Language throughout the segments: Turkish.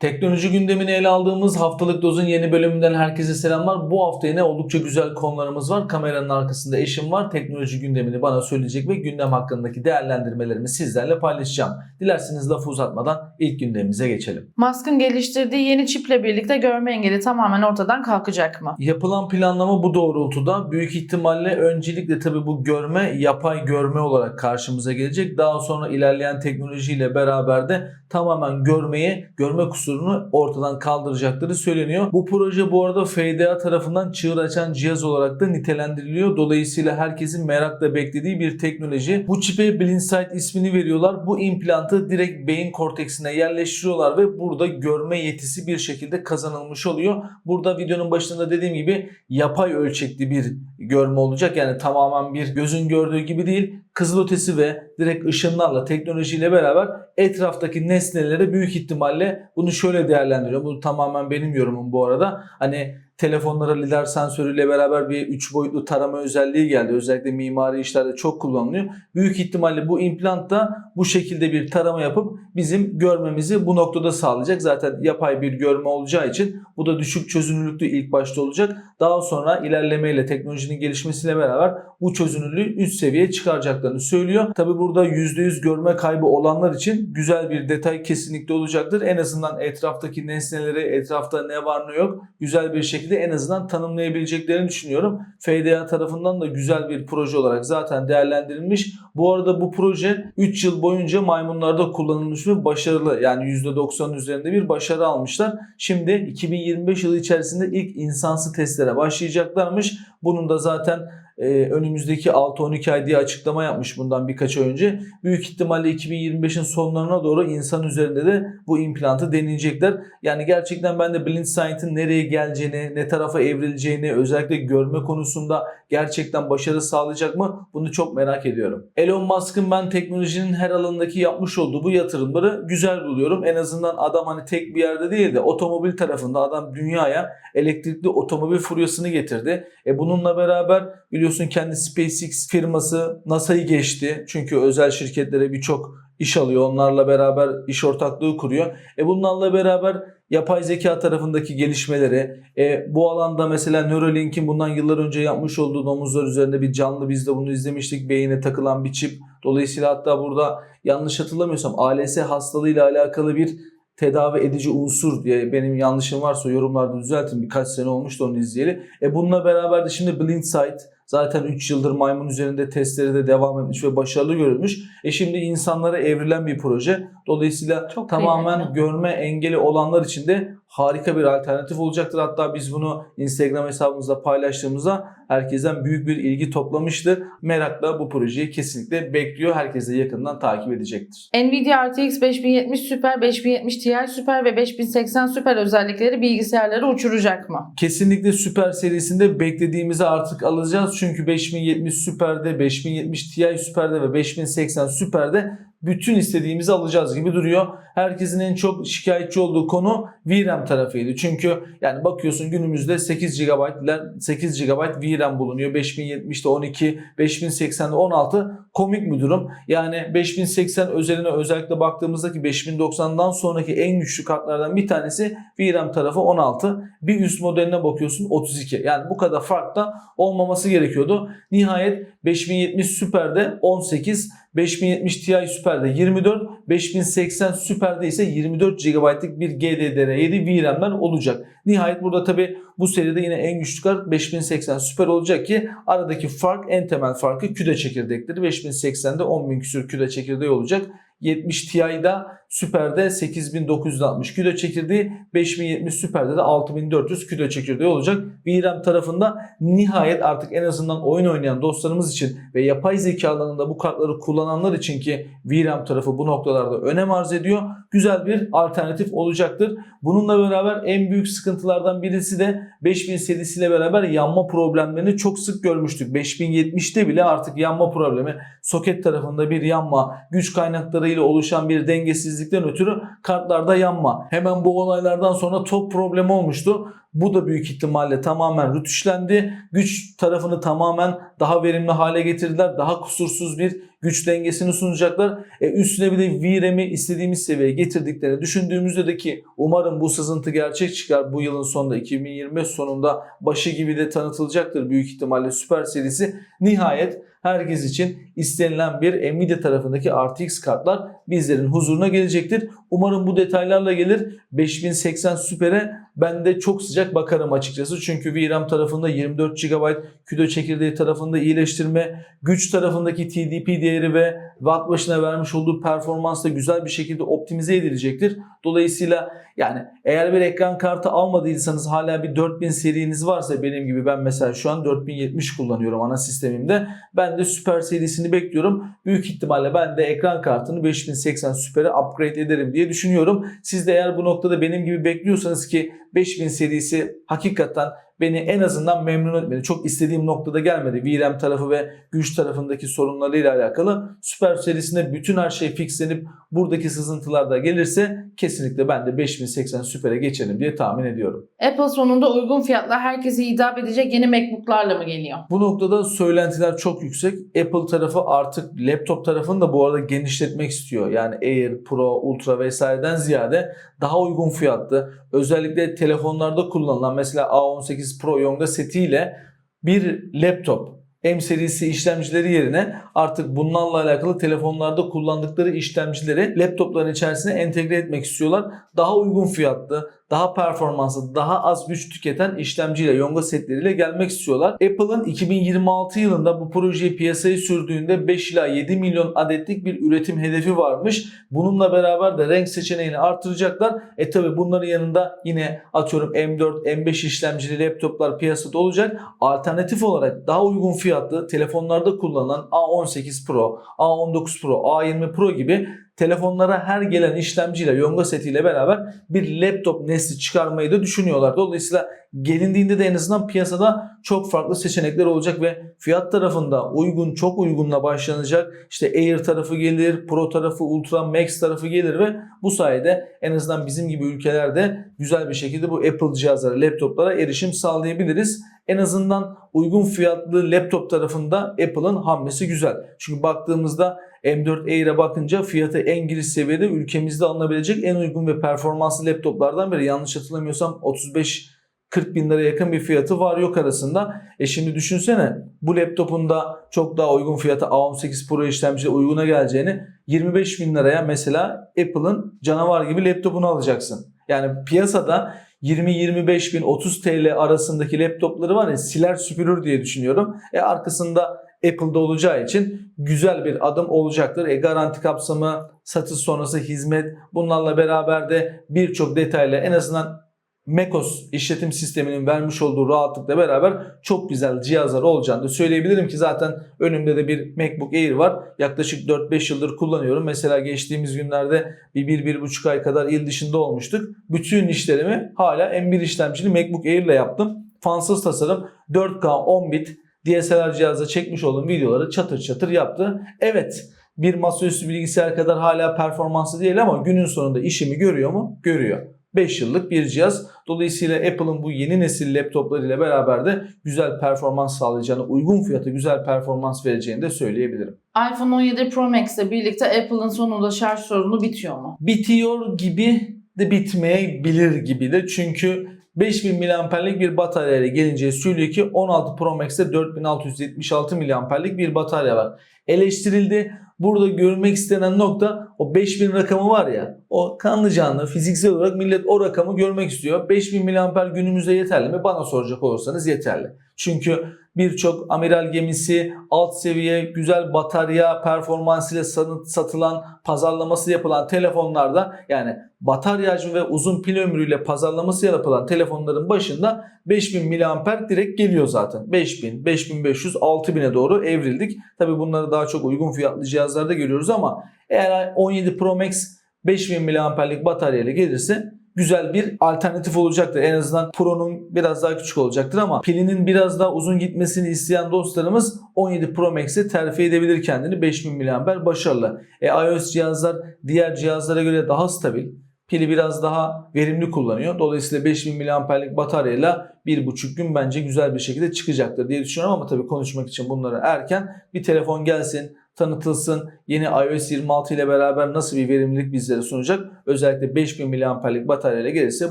Teknoloji gündemini ele aldığımız haftalık dozun yeni bölümünden herkese selamlar. Bu hafta yine oldukça güzel konularımız var. Kameranın arkasında eşim var. Teknoloji gündemini bana söyleyecek ve gündem hakkındaki değerlendirmelerimi sizlerle paylaşacağım. Dilerseniz lafı uzatmadan ilk gündemimize geçelim. Musk'ın geliştirdiği yeni çiple birlikte görme engeli tamamen ortadan kalkacak mı? Yapılan planlama bu doğrultuda. Büyük ihtimalle öncelikle tabii bu görme yapay görme olarak karşımıza gelecek. Daha sonra ilerleyen teknolojiyle beraber de tamamen görmeyi, görme kusurunu ortadan kaldıracakları söyleniyor. Bu proje bu arada FDA tarafından çığır açan cihaz olarak da nitelendiriliyor. Dolayısıyla herkesin merakla beklediği bir teknoloji. Bu çipe Blindsight ismini veriyorlar. Bu implantı direkt beyin korteksine yerleştiriyorlar ve burada görme yetisi bir şekilde kazanılmış oluyor. Burada videonun başında dediğim gibi yapay ölçekli bir görme olacak. Yani tamamen bir gözün gördüğü gibi değil. Kızılötesi ve direkt ışınlarla teknolojiyle beraber etraftaki nesnelere büyük ihtimalle bunu şöyle değerlendiriyorum. Bu tamamen benim yorumum bu arada. Hani telefonlara lidar sensörüyle beraber bir 3 boyutlu tarama özelliği geldi. Özellikle mimari işlerde çok kullanılıyor. Büyük ihtimalle bu implant da bu şekilde bir tarama yapıp bizim görmemizi bu noktada sağlayacak. Zaten yapay bir görme olacağı için bu da düşük çözünürlüklü ilk başta olacak. Daha sonra ilerlemeyle teknolojinin gelişmesiyle beraber bu çözünürlüğü üst seviyeye çıkaracaklarını söylüyor. Tabi burada %100 görme kaybı olanlar için güzel bir detay kesinlikle olacaktır. En azından etraftaki nesneleri, etrafta ne var ne yok güzel bir şekilde en azından tanımlayabileceklerini düşünüyorum. FDA tarafından da güzel bir proje olarak zaten değerlendirilmiş. Bu arada bu proje 3 yıl boyunca maymunlarda kullanılmış ve başarılı yani %90'ın üzerinde bir başarı almışlar. Şimdi 2025 yılı içerisinde ilk insansı testlere başlayacaklarmış. Bunun da zaten e, önümüzdeki 6-12 ay diye açıklama yapmış bundan birkaç ay önce. Büyük ihtimalle 2025'in sonlarına doğru insan üzerinde de bu implantı deneyecekler. Yani gerçekten ben de Blindsight'ın nereye geleceğini, ne tarafa evrileceğini, özellikle görme konusunda gerçekten başarı sağlayacak mı? Bunu çok merak ediyorum. Elon Musk'ın ben teknolojinin her alanındaki yapmış olduğu bu yatırımları güzel buluyorum. En azından adam hani tek bir yerde değil de otomobil tarafında adam dünyaya elektrikli otomobil furyasını getirdi. E bununla beraber biliyorsun kendi SpaceX firması NASA'yı geçti. Çünkü özel şirketlere birçok iş alıyor. Onlarla beraber iş ortaklığı kuruyor. E bunlarla beraber yapay zeka tarafındaki gelişmeleri, e, bu alanda mesela Neuralink'in bundan yıllar önce yapmış olduğu domuzlar üzerinde bir canlı biz de bunu izlemiştik. Beyine takılan bir çip. Dolayısıyla hatta burada yanlış hatırlamıyorsam ALS hastalığıyla alakalı bir tedavi edici unsur diye benim yanlışım varsa yorumlarda düzeltin. Birkaç sene olmuştu onu izleyeli. E bununla beraber de şimdi Blindsight zaten 3 yıldır maymun üzerinde testleri de devam etmiş ve başarılı görülmüş. E şimdi insanlara evrilen bir proje. Dolayısıyla Çok tamamen kıymetli. görme engeli olanlar için de harika bir alternatif olacaktır. Hatta biz bunu Instagram hesabımızda paylaştığımızda herkesten büyük bir ilgi toplamıştı. Merakla bu projeyi kesinlikle bekliyor. Herkes de yakından takip edecektir. Nvidia RTX 5070 Super, 5070 Ti Super ve 5080 Super özellikleri bilgisayarları uçuracak mı? Kesinlikle Super serisinde beklediğimizi artık alacağız. Çünkü 5070 Super'de, 5070 Ti Super'de ve 5080 Super'de bütün istediğimizi alacağız gibi duruyor. Herkesin en çok şikayetçi olduğu konu VRAM tarafıydı. Çünkü yani bakıyorsun günümüzde 8 GB ile 8 GB VRAM bulunuyor. 5070'de 12, 5080'de 16 komik bir durum. Yani 5080 özeline özellikle baktığımızdaki 5090'dan sonraki en güçlü kartlardan bir tanesi VRAM tarafı 16. Bir üst modeline bakıyorsun 32. Yani bu kadar fark da olmaması gerekiyordu. Nihayet 5070 Super'de 18, 5070 Ti Super'de 24, 5080 Super'de ise 24 GB'lık bir GDDR7 VRAM'ler olacak. Nihayet burada tabi bu seride yine en güçlü kart 5080 Super olacak ki aradaki fark en temel farkı küde çekirdekleri. 5080'de 10.000 küsur küde çekirdeği olacak. 70 Ti'da Super'de 8960 küde çekirdeği, 5070 Super'de de 6400 küde çekirdeği olacak. VRAM tarafında nihayet artık en azından oyun oynayan dostlarımız için ve yapay zeka alanında bu kartları kullananlar için ki VRAM tarafı bu noktalarda önem arz ediyor. Güzel bir alternatif olacaktır. Bununla beraber en büyük sıkıntılardan birisi de 5000 serisiyle beraber yanma problemlerini çok sık görmüştük. 5070'te bile artık yanma problemi, soket tarafında bir yanma, güç kaynaklarıyla oluşan bir dengesizlikten ötürü kartlarda yanma. Hemen bu olaylardan sonra top problemi olmuştu. Bu da büyük ihtimalle tamamen rütüşlendi. Güç tarafını tamamen daha verimli hale getirdiler. Daha kusursuz bir güç dengesini sunacaklar. E üstüne bir de VRAM'i istediğimiz seviyeye getirdiklerini düşündüğümüzde de ki umarım bu sızıntı gerçek çıkar. Bu yılın sonunda 2025 sonunda başı gibi de tanıtılacaktır büyük ihtimalle Super serisi. Nihayet herkes için istenilen bir Nvidia tarafındaki RTX kartlar bizlerin huzuruna gelecektir. Umarım bu detaylarla gelir. 5080 Super'e ben de çok sıcak bakarım açıkçası. Çünkü VRAM tarafında 24 GB, CUDA çekirdeği tarafında iyileştirme, güç tarafındaki TDP değeri ve watt başına vermiş olduğu performans da güzel bir şekilde optimize edilecektir. Dolayısıyla yani eğer bir ekran kartı almadıysanız hala bir 4000 seriniz varsa benim gibi ben mesela şu an 4070 kullanıyorum ana sistemimde. Ben de Super serisini bekliyorum. Büyük ihtimalle ben de ekran kartını 5080 Super'e upgrade ederim diye düşünüyorum. Siz de eğer bu noktada benim gibi bekliyorsanız ki 5000 serisi hakikaten beni en azından memnun etmedi. Çok istediğim noktada gelmedi. VRAM tarafı ve güç tarafındaki sorunlarıyla alakalı. Super serisinde bütün her şey fixlenip buradaki sızıntılar da gelirse kesinlikle ben de 5080 Super'e geçerim diye tahmin ediyorum. Apple sonunda uygun fiyatla herkese hitap edecek yeni MacBook'larla mı geliyor? Bu noktada söylentiler çok yüksek. Apple tarafı artık laptop tarafını da bu arada genişletmek istiyor. Yani Air, Pro, Ultra vesaireden ziyade daha uygun fiyatlı özellikle telefonlarda kullanılan mesela A18 Pro Yonga setiyle bir laptop M serisi işlemcileri yerine artık bunlarla alakalı telefonlarda kullandıkları işlemcileri laptopların içerisine entegre etmek istiyorlar. Daha uygun fiyatlı, daha performanslı, daha az güç tüketen işlemciyle, Yonga setleriyle gelmek istiyorlar. Apple'ın 2026 yılında bu projeyi piyasaya sürdüğünde 5 ila 7 milyon adetlik bir üretim hedefi varmış. Bununla beraber de renk seçeneğini artıracaklar. E tabi bunların yanında yine atıyorum M4, M5 işlemcili laptoplar piyasada olacak. Alternatif olarak daha uygun fiyatlı telefonlarda kullanılan A18 Pro, A19 Pro, A20 Pro gibi telefonlara her gelen işlemciyle, Yonga setiyle beraber bir laptop nesli çıkarmayı da düşünüyorlar. Dolayısıyla gelindiğinde de en azından piyasada çok farklı seçenekler olacak ve fiyat tarafında uygun, çok uygunla başlanacak. İşte Air tarafı gelir, Pro tarafı, Ultra, Max tarafı gelir ve bu sayede en azından bizim gibi ülkelerde güzel bir şekilde bu Apple cihazlara, laptoplara erişim sağlayabiliriz. En azından uygun fiyatlı laptop tarafında Apple'ın hamlesi güzel. Çünkü baktığımızda M4 Air'e bakınca fiyatı en giriş seviyede ülkemizde alınabilecek en uygun ve performanslı laptoplardan biri. Yanlış hatırlamıyorsam 35 40 bin lira yakın bir fiyatı var yok arasında. E şimdi düşünsene bu laptopun da çok daha uygun fiyata A18 Pro işlemciyle uyguna geleceğini 25 bin liraya mesela Apple'ın canavar gibi laptopunu alacaksın. Yani piyasada 20-25 bin 30 TL arasındaki laptopları var ya siler süpürür diye düşünüyorum. E arkasında Apple'da olacağı için güzel bir adım olacaktır. E garanti kapsamı, satış sonrası hizmet bunlarla beraber de birçok detayla en azından macOS işletim sisteminin vermiş olduğu rahatlıkla beraber çok güzel cihazlar olacağını da söyleyebilirim ki zaten önümde de bir MacBook Air var. Yaklaşık 4-5 yıldır kullanıyorum. Mesela geçtiğimiz günlerde bir 1-1,5 ay kadar il dışında olmuştuk. Bütün işlerimi hala M1 işlemcili MacBook Air ile yaptım. Fansız tasarım 4K 10 bit DSLR cihazda çekmiş olduğum videoları çatır çatır yaptı. Evet bir masaüstü bilgisayar kadar hala performanslı değil ama günün sonunda işimi görüyor mu? Görüyor. 5 yıllık bir cihaz. Dolayısıyla Apple'ın bu yeni nesil laptoplarıyla beraber de güzel performans sağlayacağını, uygun fiyata güzel performans vereceğini de söyleyebilirim. iPhone 17 Pro Max ile birlikte Apple'ın sonunda şarj sorunu bitiyor mu? Bitiyor gibi de bitmeyebilir gibi de çünkü 5000 mAh'lik bir bataryayla gelince söylüyor ki 16 Pro Max'te 4676 mAh'lik bir batarya var. Eleştirildi. Burada görmek istenen nokta o 5000 rakamı var ya o kanlı canlı fiziksel olarak millet o rakamı görmek istiyor. 5000 mAh günümüzde yeterli mi? Bana soracak olursanız yeterli. Çünkü birçok amiral gemisi, alt seviye, güzel batarya performansıyla satılan, pazarlaması yapılan telefonlarda yani batarya hacmi ve uzun pil ömrüyle pazarlaması yapılan telefonların başında 5000 mAh direkt geliyor zaten. 5000, 5500, 6000'e doğru evrildik. Tabi bunları daha çok uygun fiyatlı cihazlarda görüyoruz ama eğer 17 Pro Max 5000 mAh'lik bataryayla gelirse güzel bir alternatif olacaktır. En azından Pro'nun biraz daha küçük olacaktır ama pilinin biraz daha uzun gitmesini isteyen dostlarımız 17 Pro Max'e terfi edebilir kendini. 5000 mAh başarılı. E, iOS cihazlar diğer cihazlara göre daha stabil. Pili biraz daha verimli kullanıyor. Dolayısıyla 5000 mAh'lik bataryayla 1,5 gün bence güzel bir şekilde çıkacaktır diye düşünüyorum ama tabii konuşmak için bunları erken bir telefon gelsin, tanıtılsın. Yeni iOS 26 ile beraber nasıl bir verimlilik bizlere sunacak? Özellikle 5000 mAh'lik bataryayla gelirse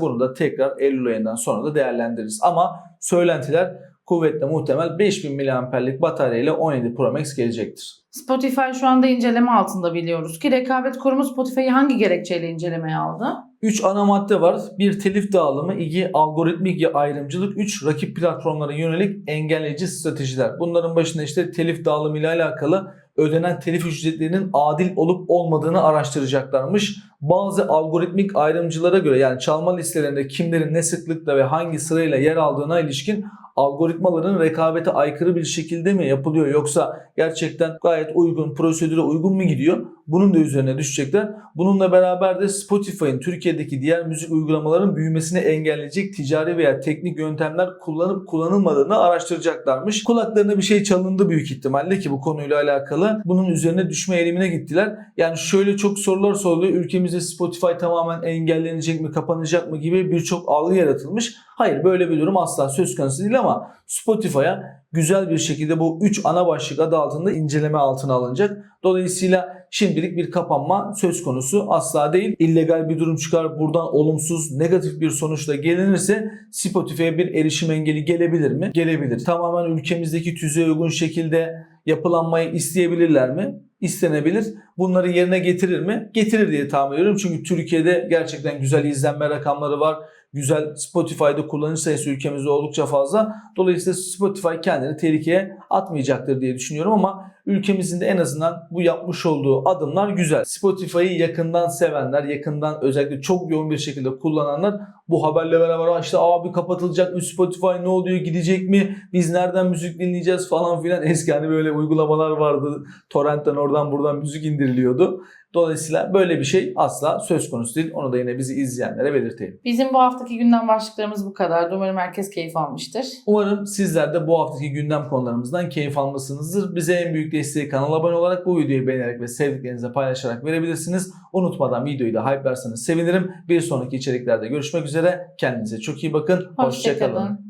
bunu da tekrar Eylül ayından sonra da değerlendiririz. Ama söylentiler kuvvetle muhtemel 5000 mAh'lik bataryayla 17 Pro Max gelecektir. Spotify şu anda inceleme altında biliyoruz ki rekabet kurumu Spotify'ı hangi gerekçeyle incelemeye aldı? 3 ana madde var. Bir telif dağılımı, 2 algoritmik ayrımcılık, 3 rakip platformlara yönelik engelleyici stratejiler. Bunların başında işte telif dağılımı ile alakalı ödenen telif ücretlerinin adil olup olmadığını araştıracaklarmış. Bazı algoritmik ayrımcılara göre yani çalma listelerinde kimlerin ne sıklıkla ve hangi sırayla yer aldığına ilişkin algoritmaların rekabete aykırı bir şekilde mi yapılıyor yoksa gerçekten gayet uygun, prosedüre uygun mu gidiyor? Bunun da üzerine düşecekler. Bununla beraber de Spotify'ın Türkiye'deki diğer müzik uygulamaların büyümesini engelleyecek ticari veya teknik yöntemler kullanıp kullanılmadığını araştıracaklarmış. Kulaklarına bir şey çalındı büyük ihtimalle ki bu konuyla alakalı. Bunun üzerine düşme eğilimine gittiler. Yani şöyle çok sorular soruluyor. Ülkemizde Spotify tamamen engellenecek mi, kapanacak mı gibi birçok algı yaratılmış. Hayır böyle bir durum asla söz konusu değil ama Spotify'a güzel bir şekilde bu 3 ana başlık adı altında inceleme altına alınacak. Dolayısıyla şimdilik bir kapanma söz konusu asla değil. İllegal bir durum çıkar buradan olumsuz negatif bir sonuçla gelinirse Spotify'a bir erişim engeli gelebilir mi? Gelebilir. Tamamen ülkemizdeki tüzüğe uygun şekilde yapılanmayı isteyebilirler mi? İstenebilir. Bunları yerine getirir mi? Getirir diye tahmin ediyorum. Çünkü Türkiye'de gerçekten güzel izlenme rakamları var. Güzel Spotify'da kullanıcı sayısı ülkemizde oldukça fazla. Dolayısıyla Spotify kendini tehlikeye atmayacaktır diye düşünüyorum ama ülkemizin de en azından bu yapmış olduğu adımlar güzel. Spotify'ı yakından sevenler, yakından özellikle çok yoğun bir şekilde kullananlar bu haberle beraber "Aa işte abi kapatılacak mı Spotify ne oluyor gidecek mi biz nereden müzik dinleyeceğiz falan filan eski hani böyle uygulamalar vardı torrentten oradan buradan müzik indiriliyordu. Dolayısıyla böyle bir şey asla söz konusu değil. Onu da yine bizi izleyenlere belirteyim. Bizim bu haftaki gündem başlıklarımız bu kadar. Umarım herkes keyif almıştır. Umarım sizler de bu haftaki gündem konularımızdan keyif almışsınızdır. Bize en büyük desteği kanala abone olarak bu videoyu beğenerek ve sevdiklerinizle paylaşarak verebilirsiniz. Unutmadan videoyu da hype'larsanız sevinirim. Bir sonraki içeriklerde görüşmek üzere. Kendinize çok iyi bakın. Hoşçakalın. Hoşçakalın.